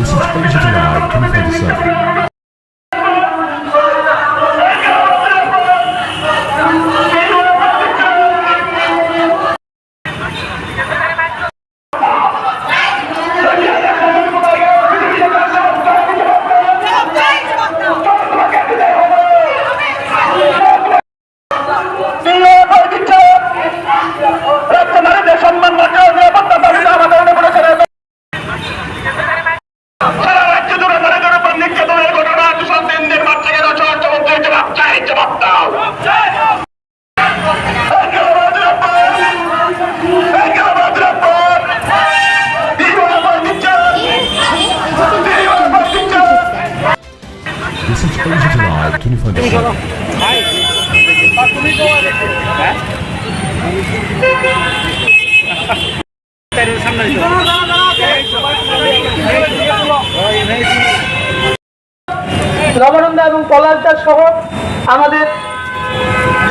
Listen to Benjamin and I confess.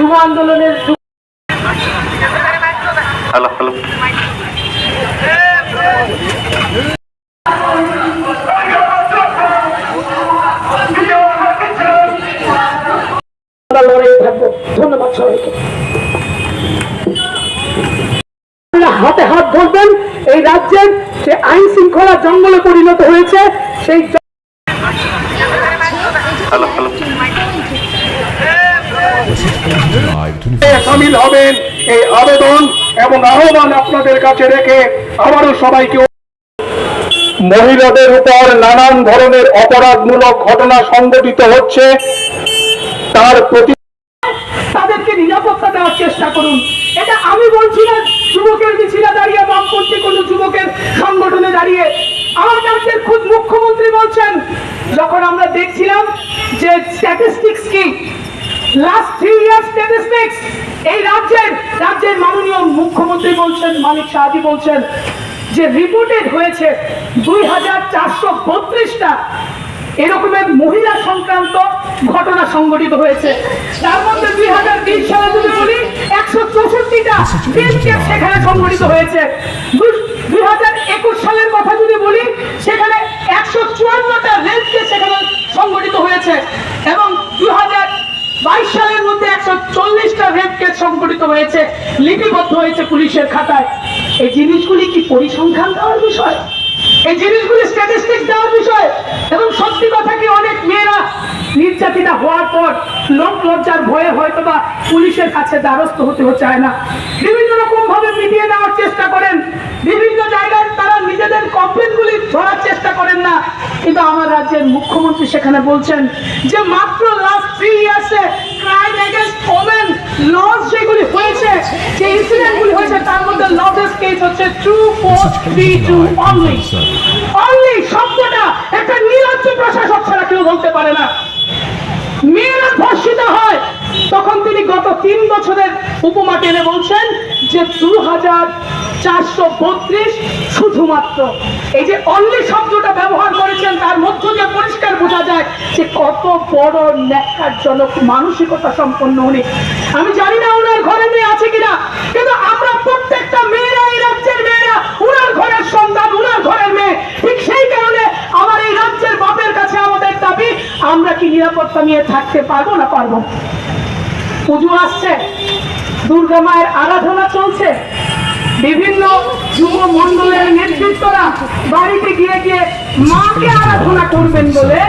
যুব আন্দোলনের hello hello আমরা লড়াই থাকব ধন্যবাদ সবাইকে আপনারা হাতে হাত ধরবেন এই রাজ্যের যে আইন শৃঙ্খলা জঙ্গলে পরিণত হয়েছে সেই জ- hello hello This is Asia Live 2027. সামিল হবেন। এই আবেদন এবং আহ্বান আপনাদের কাছে রেখে আবারও সবাইকে মহিলাদের উপর নানান ধরনের অপরাধমূলক ঘটনা সংঘটিত হচ্ছে। তার প্রতি তাদেরকে নিরাপত্তা দেওয়ার চেষ্টা করুন। এটা আমি বলছি না যুবকের মিছিলে দাঁড়িয়ে বামপন্থী কোন যুবকের সংগঠনে দাঁড়িয়ে। আমার রাজ্যের খুদ মুখ্যমন্ত্রী বলছেন যখন আমরা দেখছিলাম যে স্ট্যাটিস্টিক্স কি লাস্ট থ্রি ইয়ার স্ট্যাটিস্টিক্স এই রাজ্যের রাজ্যের মাননীয় মুখ্যমন্ত্রী বলছেন, মানিক শাহাজি বলছেন যে রিপোর্টেড হয়েছে দুই হাজার চারশো বত্রিশটা এরকমের মহিলা সংক্রান্ত ঘটনা সংঘটিত হয়েছে। তার মধ্যে দুই হাজার বিশ সালে যদি একশো চৌষট্টিটা সেখানে সংঘটিত হয়েছে। দুই হাজার একুশ সালের কথা যদি বলি, সেখানে একশো চুয়ান্নটা রেপ কেস সেখানে সংঘটিত হয়েছে। এবং দুই হাজার বাইশ সালের মধ্যে একশো চল্লিশটা রেপ কেস সংঘটিত হয়েছে, লিপিবদ্ধ হয়েছে পুলিশের খাতায়। এই জিনিসগুলি কি পরিসংখ্যান দেওয়ার বিষয়? এই জিনিসগুলি দেওয়ার বিষয়? এবং সত্যি কথা কি অনেক মেয়েরা নির্যাতিতা হওয়ার পর লোক লজ্জার ভয়ে হয়তো বা পুলিশের কাছে দ্বারস্থ হতে চায় না। বিভিন্ন রকম ভাবে মিটিয়ে নেওয়ার করেন বিভিন্ন জায়গায় তারা নিজেদের কমপ্লেন গুলি ধরার চেষ্টা করেন না। কিন্তু আমার রাজ্যের মুখ্যমন্ত্রী সেখানে বলছেন যে মাত্র লাস্ট থ্রি ইয়ার্সে ক্রাইম এগেন্স্ট ওমেন লস যেগুলি হয়েছে যে ইনসিডেন্টগুলি হয়েছে তার মধ্যে লসেস কেস হচ্ছে two four three two only only শব্দটা একটা নিরজ্জ প্রশাসক ছাড়া কেউ বলতে পারে না। মেয়েরা ধর্ষিত হয় তখন তিনি গত তিন বছরের উপমা টেনে বলছেন যে দু হাজার চারশো বত্রিশ শুধুমাত্র এই যে অনলি শব্দটা ব্যবহার করেছেন, তার মধ্য দিয়ে পরিষ্কার বোঝা যায় যে কত বড় ন্যাক্কারজনক মানসিকতা সম্পন্ন উনি আমি জানি না ওনার ঘরে মেয়ে আছে কিনা, কিন্তু আমরা প্রত্যেকটা মেয়েরা, এই রাজ্যের মেয়েরা, উনার ঘরের সন্তান, উনার ঘরের মেয়ে ঠিক সেই কারণে আমার এই রাজ্যের বাপের কাছে আমাদের দাবি, আমরা কি নিরাপত্তা নিয়ে থাকতে পারব না পারব? পুজো আসছে, দুর্গা মায়ের আরাধনা চলছে। বিভিন্ন যুব মন্ডলের নেতৃত্বরা বাড়িতে গিয়ে গিয়ে মাকে আরাধনা করবেন বলে,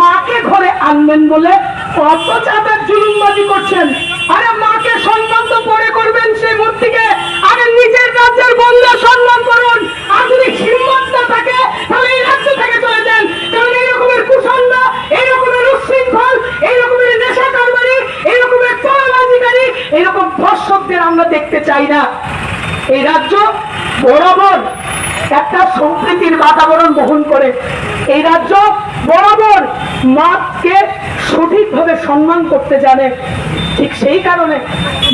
মাকে ঘরে আনবেন বলে কত চাঁদের জুলুমবাজি করছেন। আরে মাকে সম্মান তো পরে করবেন সেই মূর্তিকে। আরে নিজের রাজ্যের বন্ধু সম্মান করুন। আর যদি হিম্মত না থাকে, তাহলে এই রাজ্য থেকে চলে যান। কারণ এই রকমের কুসন্দ এই রকমের উচ্ছৃঙ্খল এই রকমের নেশা কারবারি এই রকমের চোরাবাজিকারী এরকম ধর্ষকদের আমরা দেখতে চাই না। এই রাজ্য বরাবর একটা সম্প্রীতির বাতাবরণ বহন করে। এই রাজ্য বরাবর মাকে সঠিকভাবে সম্মান করতে জানে। ঠিক সেই কারণে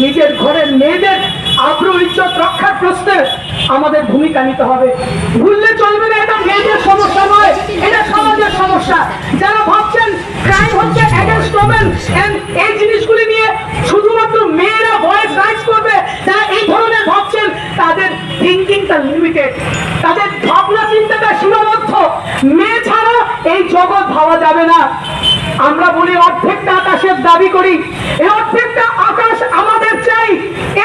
নিজের ঘরের মেয়েদের আগ্রহ প্রশ্নে আমাদের ভূমিকা নিতে হবে। ভুললে চলবে না, এটা মেয়েদের সমস্যা নয়, এটা সমাজের সমস্যা। যারা ভাবছেন ক্রাইম হচ্ছে অ্যাগেন্স্ট ওমেন এই জিনিসগুলি নিয়ে শুধুমাত্র মেয়েরা ভয়েস রাইজ করবে, যারা এই ধরনের ভাবছেন, তাদের থিঙ্কিংটা লিমিটেড তাদের ভাবনা চিন্তাটা সীমাবদ্ধ। মেয়ে ছাড়া এই জগৎ ভাবা যাবে না। আমরা বলি অর্ধেকটা আকাশের দাবি করি। এই অর্ধেকটা আকাশ আমাদের চাই।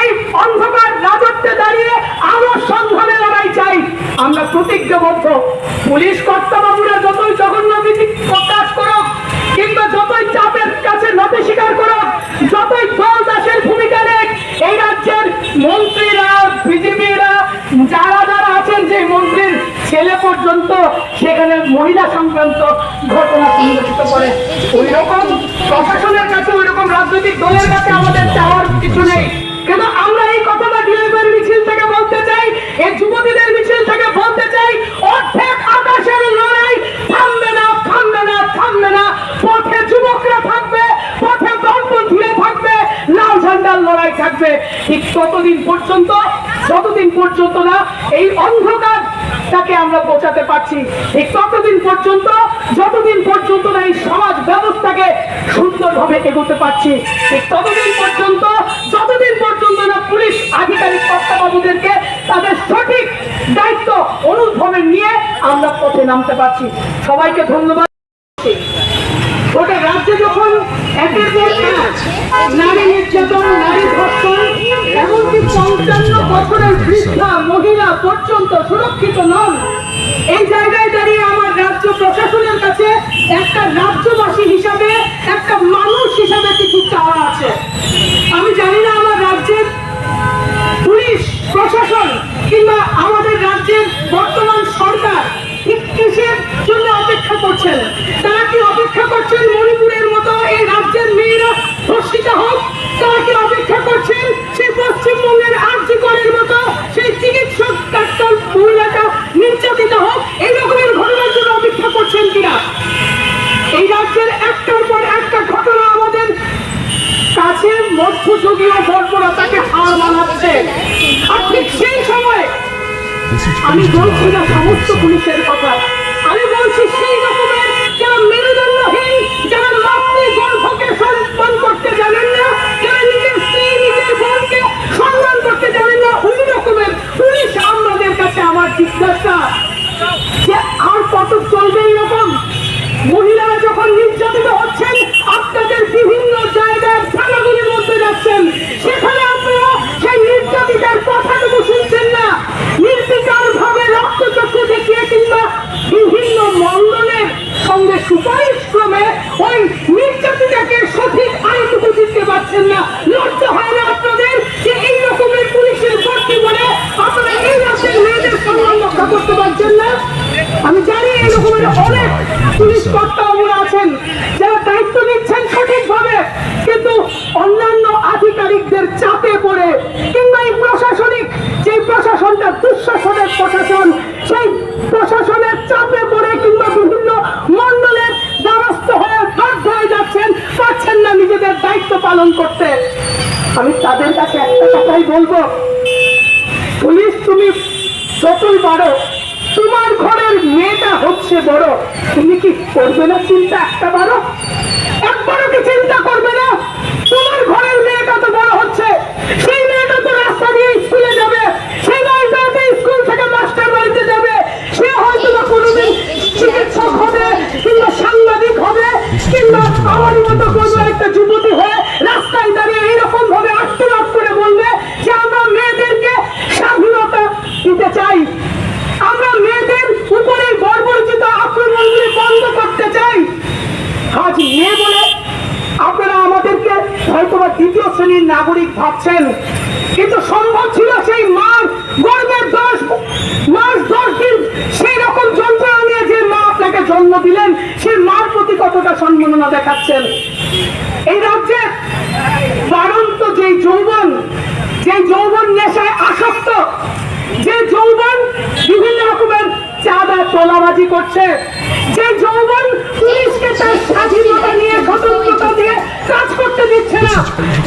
এই অন্ধকার রাজত্বে দাঁড়িয়ে আলোর সন্ধানে লড়াই চাই। আমরা প্রতিজ্ঞাবদ্ধ। পুলিশ কর্তাবাবুরা যতই জঘন্য বিধি প্রকাশ করুক, কিংবা যতই চাপের কাছে নথি স্বীকার করুক, যতই দল দাসের ভূমিকা নেক, এই রাজ্যের মন্ত্রীরা, বিজেপিরা, যারা ছেলে পর্যন্ত সেখানে মহিলা সংক্রান্ত ঘটনা সংঘটিত করে। ওই রকম প্রশাসনের কাছে ওই রকম রাজনৈতিক দলের কাছে আমাদের চাওয়ার কিছু নেই। কিন্তু আমরা এই কথাটা ডিএমের মিছিল থেকে বলতে চাই, এই যুবতীদের মিছিল থেকে বলতে চাই, অর্ধেক আকাশের লড়াই থামবে না থামবে না থামবে না। পথে যুবকরা থাকবে, পথে দলপন্থীরা থাকবে, লাল ঝান্ডার লড়াই থাকবে। ঠিক ততদিন পর্যন্ত যতদিন পর্যন্ত না, এই অন্ধকার তাকে আমরা পৌঁছাতে পারছি। ঠিক ততদিন পর্যন্ত, যতদিন পর্যন্ত না এই সমাজ ব্যবস্থাকে সুন্দরভাবে এগোতে পারছি, ঠিক ততদিন পর্যন্ত, যতদিন পর্যন্ত না পুলিশ আধিকারিক কর্তাবাবুদেরকে তাদের সঠিক দায়িত্ব অনুভবে নিয়ে আমরা পথে নামতে পারছি। সবাইকে ধন্যবাদ। গোটা রাজ্যে যখন একের পর নারী নির্যাতন, নারী ধর্ষণ পঞ্চান্ন বছরের বৃদ্ধা মহিলা পর্যন্ত সুরক্ষিত নন। এই জায়গায় দাঁড়িয়ে আমার রাজ্য প্রশাসনের কাছে একটা রাজ্যবাসী হিসাবে, একটা মানুষ হিসাবে কিছু চাওয়া আছে। আমি জানি না আমার রাজ্যের পুলিশ, প্রশাসন কিংবা আমাদের রাজ্যের বর্তমান সরকার ঠিক কিসের জন্য অপেক্ষা করছেন? তারা কি অপেক্ষা করছেন মণিপুরের মতো এই রাজ্যের মেয়েরা ধর্ষিত হোক? তারা কি অপেক্ষা করছেন সেই পশ্চিমবঙ্গের আর্যিকরের মতো সেই চিকিৎসক ডাক্তার মহিলাটা নির্যাতিত হোক এই রকমের ঘটনার জন্য অপেক্ষা করছেন কিনা? এই রাজ্যের একটার পর একটা ঘটনা আমাদের কাছে মধ্যযুগীয় বর্বরতাকে হার মানাচ্ছে আর ঠিক সেই সময় আমি বলছি না সমস্ত পুলিশের কথা। জিজ্ঞাসা যে আর কত চলবে এরকম? মহিলারা যখন নির্যাতিত হচ্ছেন আপনাদের বিভিন্ন জায়গায় থানাগুলির মধ্যে যাচ্ছেন সেখানে আপনারা সেই নির্যাতিতার কথাটুকু শুনছেন না নির্বিকার ভাবে রক্তচক্ষু দেখিয়ে কিংবা বিভিন্ন মন্ডলের সঙ্গে সুপারিশ ক্রমে ওই নির্যাতিতাকে সঠিক আইনটুকু দিতে পারছেন না লজ্জা হয় না আপনাদের যে এই রকমের পুলিশের ভর্তি বলে আপনারা এই রাজ্যের মেয়েদের সম্মান রক্ষা করতে পারছেন না আমি জানি এই রকমের অনেক পুলিশ কর্তাবাবুরা আছেন যারা দায়িত্ব নিচ্ছেন সঠিকভাবে কিন্তু অন্যান্য আধিকারিকদের চাপে পড়ে কিংবা এই প্রশাসনিক যে প্রশাসনটা দুঃশাসনের প্রশাসন সেই প্রশাসনের চাপে পড়ে কিংবা বিভিন্ন মন্ডলের দ্বারস্থ হয়ে বাধ্য হয়ে যাচ্ছেন পারছেন না নিজেদের দায়িত্ব পালন করতে আমি তাদের কাছে একটা কথাই বলব। পুলিশ, তুমি যতই বড় তোমার ঘরের মেয়েটা হচ্ছে বড়। তুমি কি করবে না চিন্তা? একটা বারো একবারও কি চিন্তা করবে না তোমার ঘরের মেয়েটা তো বড় হচ্ছে সেই মেয়েটা তো রাস্তা দিয়ে স্কুলে যাবে সেই মেয়েটা স্কুল থেকে মাস্টার বাড়িতে যাবে সে হয়তো বা কোনোদিন চিকিৎসক হবে কিংবা সাংবাদিক হবে কিংবা আমার মতো কোনো একটা যুবতী হয়ে রাস্তায় দাঁড়িয়ে এইরকম ভাবে আত্মনাদ করে বলবে যে আমরা মেয়েদেরকে স্বাধীনতা দিতে চাই আমরা মেয়েদের উপরে বর্বরচিত আক্রমণগুলি বন্ধ করতে চাই আজ মেয়ে বলে আপনারা আমাদেরকে হয়তো বা দ্বিতীয় শ্রেণির নাগরিক ভাবছেন কিন্তু সম্ভব ছিল সেই মার গর্বের দশ মাস দশ দিন সেই রকম যন্ত্রণা নিয়ে যে মা আপনাকে জন্ম দিলেন সেই মার প্রতি কতটা সম্মাননা দেখাচ্ছেন এই রাজ্যে বাড়ন্ত যেই যৌবন যে যৌবন নেশায় আসক্ত যে যৌবন বিভিন্ন রকমের চাঁদা করছে যে যৌবন পুলিশকে তার স্বাধীনতা নিয়ে স্বতন্ত্রতা দিয়ে কাজ করতে দিচ্ছে না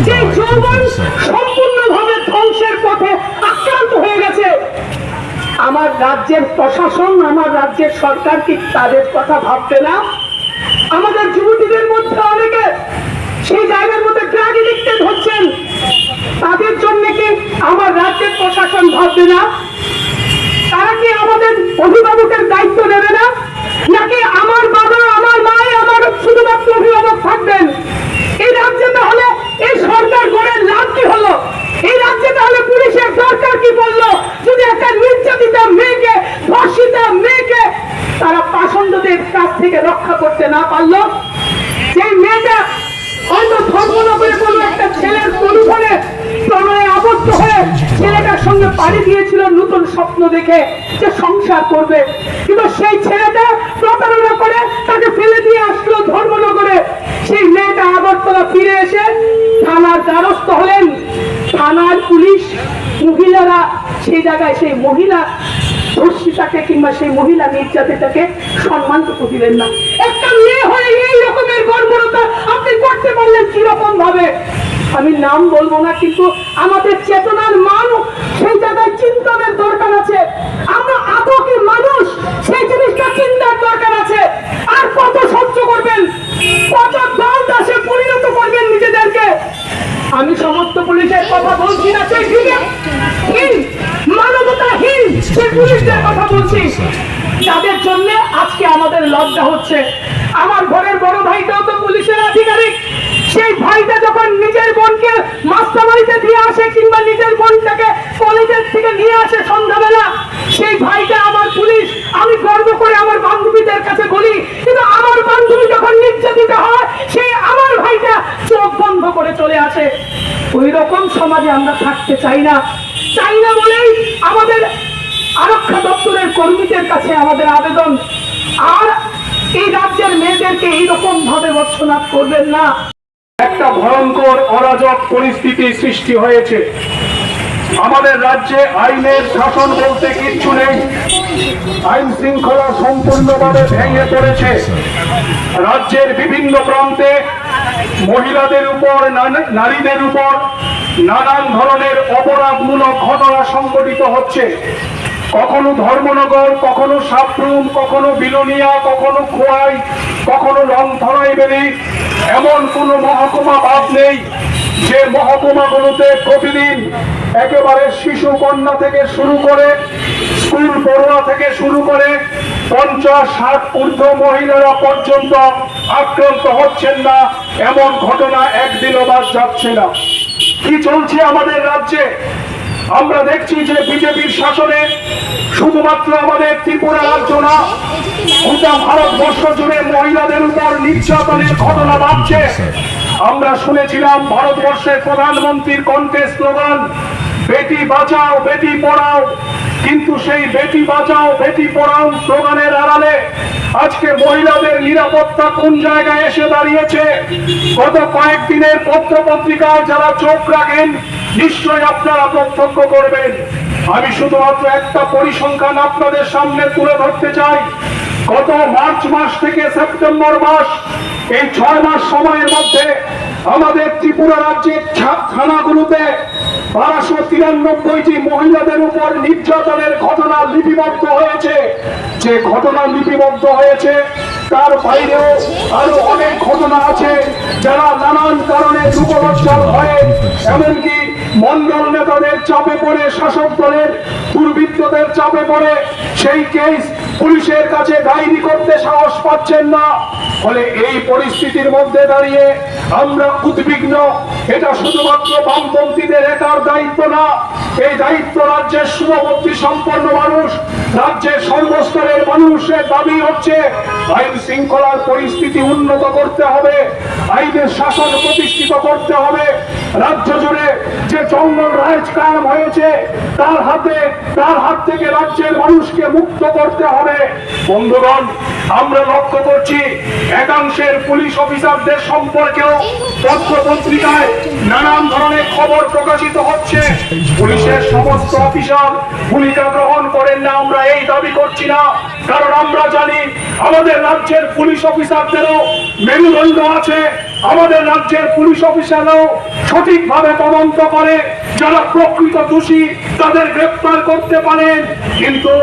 যে যৌবন সম্পূর্ণভাবে ধ্বংসের পথে আক্রান্ত হয়ে গেছে। আমার রাজ্যের প্রশাসন আমার রাজ্যের সরকার কি তাদের কথা ভাববে না? আমাদের যুবতীদের মধ্যে অনেকে সেই জায়গার মধ্যে ড্রাগ এডিক্টেড হচ্ছেন তাদের জন্য কি আমার রাজ্যের প্রশাসন ভাববে না? পাড়ি দিয়েছিল নতুন স্বপ্ন দেখে যে সংসার করবে। কিন্তু সেই ছেলেটা প্রতারণা করে তাকে ফেলে দিয়ে আসলো ধর্মনগরে। সেই মেয়েটা আগরতলা ফিরে এসে থানার দ্বারস্থ হলেন। থানার পুলিশ মহিলারা সেই জায়গায় সেই মহিলা ধর্ষিতাকে কিংবা সেই মহিলা নির্যাতিতাকে সম্মানটুকু দিলেন না। একটা মেয়ে হয়ে এই রকমের গর্বরতা আপনি করতে পারলেন কীরকম ভাবে আমি নাম বলব না, কিন্তু আমাদের চেতনার মান সেই জায়গায় চিন্তনের দরকার আছে আমরা আদৌ মানুষ, সেই জিনিসটা চিন্তার দরকার আছে। আর কত সহ্য করবেন? কত দল দাসে পরিণত করবেন নিজেদেরকে? আমি সমস্ত পুলিশের কথা বলছি না জন্য আজকে আমাদের লজ্জা হচ্ছে। আমার ঘরের বড় ভাইটাও তো পুলিশের আধিকারিক। সেই ভাইটা যখন নিজের বোনকে মাস্টার দিয়ে আসে কিংবা নিজের বোনটাকে কলেজের থেকে নিয়ে আসে সন্ধ্যাবেলা সেই ভাইটা আমার পুলিশ আমি গর্ব করে আমার বান্ধবীদের কাছে বলি কিন্তু আমার বান্ধবী যখন নির্যাতিত হয় সেই আমার ভাইটা চোখ বন্ধ করে চলে আসে ওই রকম সমাজে আমরা থাকতে চাই না। চাই না বলেই আমাদের আরক্ষা দপ্তরের কর্মীদের কাছে আমাদের আবেদন। আর এই রাজ্যের মেয়েদেরকে এইরকম ভাবে বর্ষনাথ করবেন না। একটা ভয়ঙ্কর অরাজক পরিস্থিতি সৃষ্টি হয়েছে। আমাদের রাজ্যে আইনের শাসন বলতে কিচ্ছু নেই। আইন শৃঙ্খলা সম্পূর্ণভাবে ভেঙে পড়েছে। রাজ্যের বিভিন্ন প্রান্তে মহিলাদের উপর নারীদের উপর নানান ধরনের অপরাধমূলক ঘটনা সংঘটিত হচ্ছে। কখনো ধর্মনগর, কখনো সাপ্রুম, কখনো বিলোনিয়া, কখনো খোয়াই, কখনো রংথরাই বেরি এমন কোনো মহকুমা বাদ নেই যে মহকুমাগুলোতে প্রতিদিন একেবারে শিশু কন্যা থেকে শুরু করে, স্কুল পড়ুয়া থেকে শুরু করে পঞ্চাশ, ষাট ঊর্ধ্ব মহিলারা পর্যন্ত আক্রান্ত হচ্ছেন না, এমন ঘটনা একদিনও বাদ যাচ্ছে না। কি চলছে আমাদের রাজ্যে? আমরা দেখছি যে বিজেপির শাসনে শুধুমাত্র আমাদের ত্রিপুরা রাজ্য না, গোটা ভারতবর্ষ জুড়ে মহিলাদের উপর নির্যাতনের ঘটনা বাড়ছে। আমরা শুনেছিলাম ভারতবর্ষের প্রধানমন্ত্রীর কণ্ঠে স্লোগান বেটি বাঁচাও, বেটি পড়াও। কিন্তু সেই বেটি বাঁচাও, বেটি পড়াও স্লোগানের আড়ালে। আজকে মহিলাদের নিরাপত্তা কোন জায়গায় এসে দাঁড়িয়েছে? গত কয়েকদিনের পত্র পত্রিকায় যারা চোখ রাখেন, নিশ্চয়ই আপনারা প্রত্যক্ষ করবেন। আমি শুধুমাত্র একটা পরিসংখ্যান আপনাদের সামনে তুলে ধরতে চাই। গত মার্চ মাস থেকে সেপ্টেম্বর মাস, এই ছয় মাস সময়ের মধ্যে আমাদের ত্রিপুরা রাজ্যের থানাগুলোতে বারোশো তিরানব্বইটি মহিলাদের উপর নির্যাতনের ঘটনা লিপিবদ্ধ হয়েছে। যে ঘটনা লিপিবদ্ধ হয়েছে, তার বাইরেও আরও অনেক ঘটনা আছে যারা নানান কারণে যুগলজ্জাল হয়। এমনকি মন্ডল নেতাদের চাপে পড়ে, শাসক দলের দুর্বৃত্তদের চাপে পড়ে, সেই কেস পুলিশের কাছে ডায়েরি করতে সাহস পাচ্ছেন না। ফলে এই পরিস্থিতির মধ্যে দাঁড়িয়ে আমরা উদ্বিগ্ন। এটা শুধুমাত্র বামপন্থীদের এটার দায়িত্ব না, এই দায়িত্ব রাজ্যের শুভবর্তী সম্পন্ন মানুষ, রাজ্যের সর্বস্তরের মানুষের দাবি হচ্ছে, আইন শৃঙ্খলার পরিস্থিতি উন্নত করতে হবে, আইনের শাসন প্রতিষ্ঠিত করতে হবে রাজ্য জুড়ে যে জঙ্গল রাজ কায়েম হয়েছে, তার হাতে, তার হাত থেকে রাজ্যের মানুষকে মুক্ত করতে হবে। বন্ধুগণ, আমরা লক্ষ্য করছি, একাংশের পুলিশ অফিসারদের সম্পর্কেও পত্র পত্রিকায় নানান ধরনের খবর প্রকাশিত হচ্ছে। পুলিশের সমস্ত অফিসার ভূমিকা গ্রহণ করেন না, আমরা এই দাবি করছি না। কারণ আমরা জানি, আমাদের রাজ্যের পুলিশ অফিসারদেরও মেরুদণ্ড আছে। আমাদের রাজ্যের পুলিশ অফিসাররাও সঠিকভাবে তদন্ত করে। যারা প্রকৃত দোষী, তাদের গ্রেপ্তার করতে পারেন কিন্তু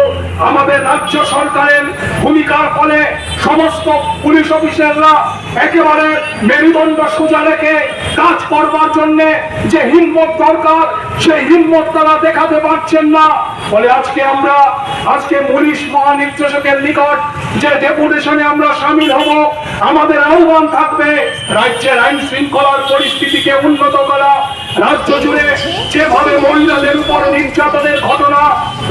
আমাদের রাজ্য সরকারের ভূমিকার ফলে সমস্ত পুলিশ অফিসাররা একেবারে মেরুদণ্ড সোজা রেখে কাজ করবার জন্য যে হিম্মত দরকার, সেই হিম্মত তারা দেখাতে পারছেন না। ফলে আজকে আমরা, আজকে পুলিশ মহানির্দেশকের নিকট যে ডেপুটেশনে আমরা সামিল হব, আমাদের আহ্বান থাকবে রাজ্যের আইন শৃঙ্খলার পরিস্থিতিকে উন্নত করা, রাজ্য জুড়ে যেভাবে মহিলাদের উপর নির্যাতনের ঘটনা,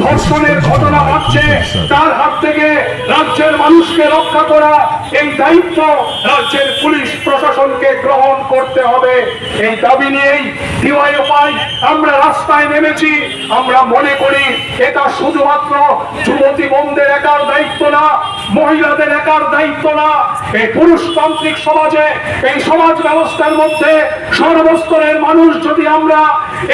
ধর্ষণের ঘটনা হচ্ছে তার হাত থেকে রাজ্যের মানুষকে রক্ষা করা, এই দায়িত্ব রাজ্যের পুলিশ প্রশাসনকে গ্রহণ করতে হবে। এই দাবি নিয়েই ডিওয়াইএফআই আমরা রাস্তায় নেমেছি। আমরা মনে করি এটা শুধুমাত্র যুবতী বোনদের একার দায়িত্ব না মহিলাদের একার দায়িত্ব না। এই পুরুষতান্ত্রিক সমাজে, এই সমাজ ব্যবস্থার মধ্যে সর্বস্তরের মানুষ যদি আমরা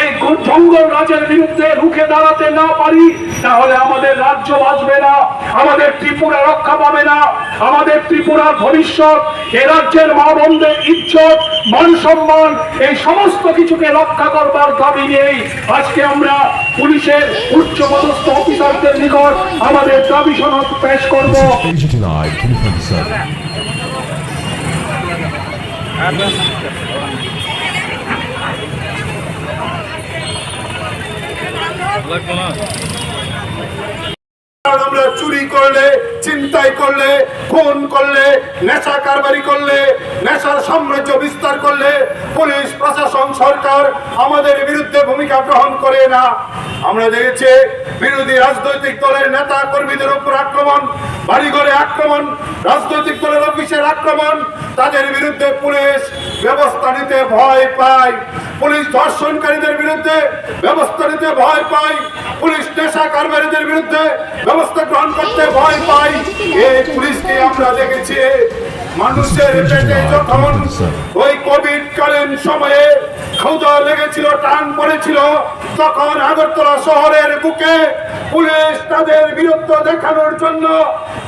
এই জঙ্গল রাজের বিরুদ্ধে রুখে দাঁড়াতে না পারি, তাহলে আমাদের রাজ্য বাঁচবে না, আমাদের ত্রিপুরা রক্ষা পাবে না, আমাদের ত্রিপুরার ভবিষ্যৎ, এ রাজ্যের মা বোনদের ইজ্জত, মান সম্মান, এই সমস্ত কিছুকে রক্ষা করবার দাবি নিয়েই আজকে আমরা পুলিশের উচ্চ পদস্থ অফিসারদের নিকট আমাদের দাবি সনদ পেশ করব। Agent 9, 2027. Good luck, Malone. আমরা চুরি করলে চিন্তাই করলে, খুন করলে, নেশা কারবারি করলে, নেশার সাম্রাজ্য বিস্তার করলে পুলিশ, প্রশাসন, সরকার আমাদের বিরুদ্ধে ভূমিকা গ্রহণ করে না। আমরা দেখেছি বিরোধী রাজনৈতিক দলের নেতা কর্মীদের উপর আক্রমণ, বাড়িঘরে আক্রমণ, রাজনৈতিক দলের অফিসের আক্রমণ, তাদের বিরুদ্ধে পুলিশ ব্যবস্থা নিতে ভয় পায়। পুলিশ ধর্ষণকারীদের বিরুদ্ধে ব্যবস্থা নিতে ভয় পায়। পুলিশ নেশা কারবারিদের বিরুদ্ধে ব্যবস্থা গ্রহণ করতে ভয় পাই এই পুলিশকে আমরা দেখেছি। মানুষের পেটে যখন ওই কোভিড কালীন সময়ে ক্ষুদা লেগেছিল, টান পড়েছিল, তখন আগরতলা শহরের বুকে পুলিশ তাদের বীরত্ব দেখানোর জন্য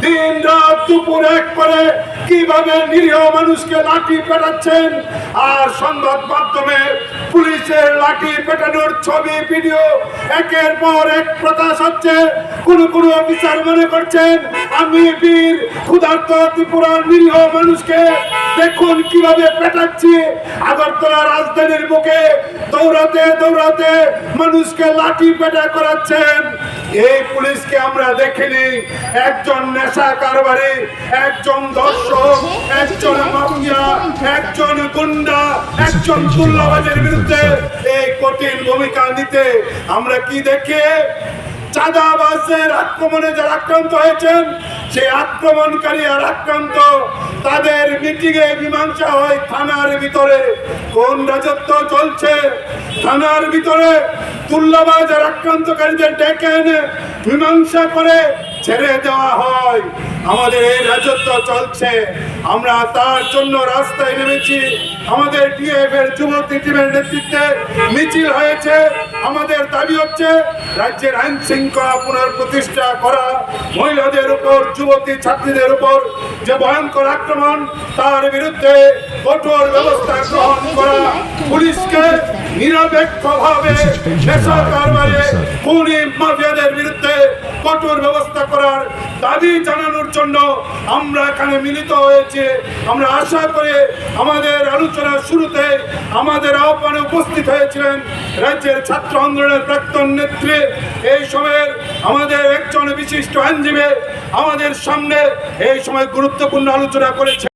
দিন রাত দুপুর এক করে কীভাবে নিরীহ মানুষকে লাঠি পেটাচ্ছেন? আর সংবাদ মাধ্যমে পুলিশের লাঠি পেটানোর ছবি, ভিডিও, একের পর এক প্রকাশ হচ্ছে। কোন কোন অফিসার মনে করছেন, আমি বীর, ক্ষুধার্ত ত্রিপুরার নিরীহ মানুষকে দেখুন কীভাবে পেটাচ্ছি। আগরতলা রাজধানীর বুকে দৌড়াতে দৌড়াতে মানুষকে লাঠি পেটা করাচ্ছেন। এই পুলিশকে আমরা দেখিনি। একজন নেশা কারবারি, একজন দর্শক একজন মাফিয়া একজন গুন্ডা একজন তুল্লাবাজের বিরুদ্ধে এই কঠিন ভূমিকা নিতে আমরা কি দেখে চাঁদাবাজের আক্রমণে যারা আক্রান্ত হয়েছেন সেই আক্রমণকারী আর আক্রান্ত তাদের মিটিং এ মীমাংসা হয় থানার ভিতরে। কোন রাজত্ব চলছে? থানার ভিতরে তুল্লাবাজ আর আক্রান্তকারীদের ডেকে এনে মীমাংসা করে ছেড়ে দেওয়া হয়। আমাদের এই রাজত্ব চলছে। আমরা তার জন্য রাস্তায় নেমেছি। আমাদের ডিএফ এর যুবতী টিমের নেতৃত্বে মিছিল হয়েছে। আমাদের দাবি হচ্ছে রাজ্যের আইন শৃঙ্খলা পুনঃপ্রতিষ্ঠা করা মহিলাদের উপর যুবতী ছাত্রীদের উপর যে ভয়ঙ্কর আক্রমণ তার বিরুদ্ধে কঠোর ব্যবস্থা গ্রহণ করা পুলিশকে নিরপেক্ষভাবে কারবারে খুনি মাফিয়াদের বিরুদ্ধে কঠোর ব্যবস্থা করার দাবি জানানোর জন্য আমরা এখানে মিলিত হয়েছে। আমরা আশা করে আমাদের আলোচনার শুরুতে আমাদের আহ্বানে উপস্থিত হয়েছিলেন রাজ্যের ছাত্র আন্দোলনের প্রাক্তন নেত্রী। এই সময়ের আমাদের একজন বিশিষ্ট আইনজীবী আমাদের সামনে এই সময় গুরুত্বপূর্ণ আলোচনা করেছে